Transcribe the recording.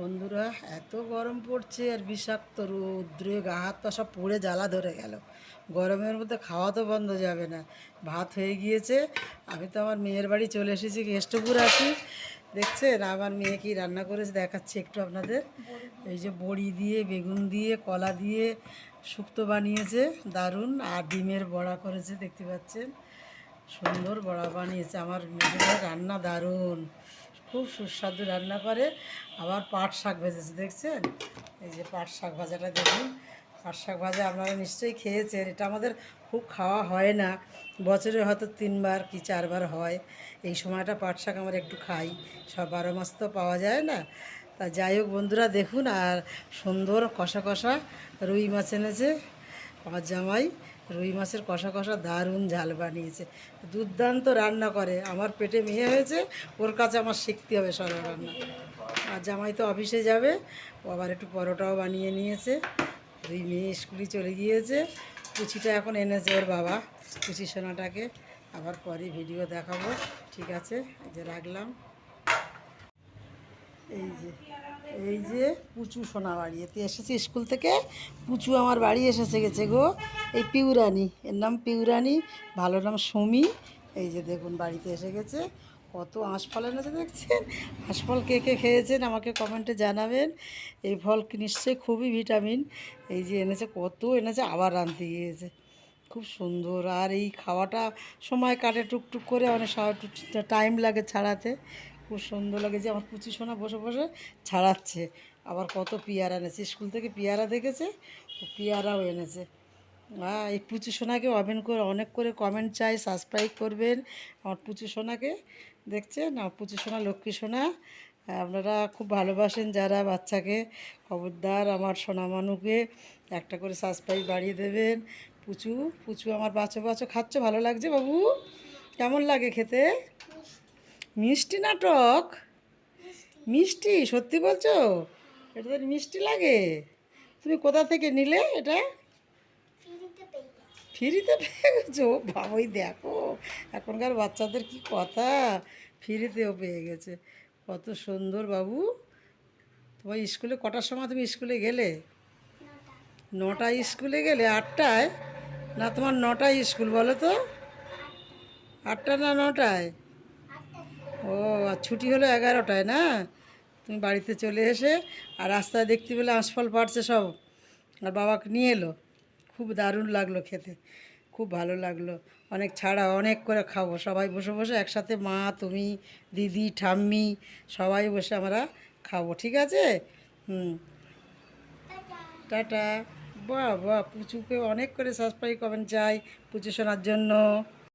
বন্ধুরা, এত গরম পড়ছে আর বিষাক্ত রৌদ্রে গা হাত পা সব পুড়ে জ্বালা ধরে গেল। গরমের মধ্যে খাওয়া তো বন্ধ যাবে না। ভাত হয়ে গিয়েছে। আমি তো আমার মেয়ের বাড়ি চলে এসেছি কেষ্টপুর আছি। দেখছেন? আমার মেয়ে কি রান্না করেছে দেখাচ্ছি একটু আপনাদের। এই যে বড়ি দিয়ে, বেগুন দিয়ে, কলা দিয়ে শুক্তো বানিয়েছে, দারুণ। আর ডিমের বড়া করেছে, দেখতে পাচ্ছেন? সুন্দর বড়া বানিয়েছে। আমার মেয়েদের রান্না দারুণ। খুব সুস্বাদু রান্না করে। আবার পাট শাক ভেজেছে, দেখছেন? এই যে পাট শাক ভাজাটা দেখুন। পাট শাক ভাজা আপনারা নিশ্চয়ই খেয়েছেন। এটা আমাদের খুব খাওয়া হয় না। বছরে হয়তো তিনবার কি চারবার হয়। এই সময়টা পাট শাক আমরা একটু খাই। সব বারো মাস তো পাওয়া যায় না। তা যাই হোক বন্ধুরা, দেখুন আর সুন্দর কষা কষা রুই মাছ এনেছে আমার জামাই। রুই মাছের কষা কষা দারুণ ঝাল বানিয়েছে। দুর্দান্ত রান্না করে। আমার পেটে মেয়ে হয়েছে, ওর কাছে আমার শিখতে হবে সব রান্না। আর জামাই তো অফিসে যাবে, ও আবার একটু পরোটাও বানিয়ে নিয়েছে। দুই মেয়ে স্কুলে চলে গিয়েছে। কুচিটা এখন এনেছে ওর বাবা, কুচি সোনাটাকে। আবার পরে ভিডিও দেখাবো। ঠিক আছে যে রাখলাম। এই যে এই যে পুচু সোনা বাড়ি। এতে এসেছে স্কুল থেকে? পুচু আমার বাড়ি এসেছে গেছে গো। এই পিউরানি, এর নাম পিউরানি, ভালো নাম সুমি। এই যে দেখুন, বাড়িতে এসে গেছে। কত আঁশফল এনেছে দেখছেন? আঁশফল কে কে খেয়েছেন আমাকে কমেন্টে জানাবেন। এই ফল নিশ্চয়ই খুবই ভিটামিন। এই যে এনেছে, কত এনেছে, আবার রাঁধতে গিয়েছে। খুব সুন্দর। আর এই খাওয়াটা সময় কাটে, টুকটুক করে অনেক টাইম লাগে ছাড়াতে। খুব সুন্দর লাগে যে আমার পুচি সোনা বসে বসে ছাড়াচ্ছে। আবার কত পেয়ারা এনেছে। স্কুল থেকে পেয়ারা দেখেছে? পেয়ারাও এনেছে। এই পুচু সোনাকে ওভেন করে, অনেক করে কমেন্ট চাই সাবস্ক্রাইব করবেন। আমার পুচু সোনাকে দেখছেন? পুচু সোনা, লক্ষ্মী সোনা। আপনারা খুব ভালোবাসেন যারা বাচ্চাকে। খবরদার আমার সোনা মানুকে একটা করে সাবস্ক্রাইব বাড়িয়ে দেবেন। পুচু পুচু আমার বাচ্চা বাচ্চা খাচ্ছ, ভালো লাগছে বাবু? কেমন লাগে খেতে? মিষ্টি নাটক? মিষ্টি, সত্যি বলছো? এটা তো মিষ্টি লাগে। তুমি কোথা থেকে নিলে এটা? ফ্রিতে পেয়ে গেছো। বাবুই দেখো এখনকার বাচ্চাদের কি কথা? ফ্রিতেও পেয়ে গেছে। কত সুন্দর বাবু। তোমার স্কুলে কটার সময় তুমি স্কুলে গেলে? নটা। স্কুলে গেলে? আটটায়? না তোমার নটায় স্কুল বলো তো। আটটা না নটায়? ও আর ছুটি হলো এগারোটায় না? তুমি বাড়িতে চলে এসে আর রাস্তায় দেখতে পেলে আঁশফল পাড়ছে সব। আর বাবাকে নিয়ে এলো। খুব দারুণ লাগল খেতে। খুব ভালো লাগল। অনেক ছাড়া অনেক করে খাব। সবাই বসে বসে একসাথে মা, তুমি, দিদি, ঠাম্মি, সবাই বসে আমরা খাব। ঠিক আছে? হুম। টাটা। বাহ বাহ, পুচুকে অনেক করে সাবস্ক্রাইব কমেন্ট চাই পুচু শোনার জন্য।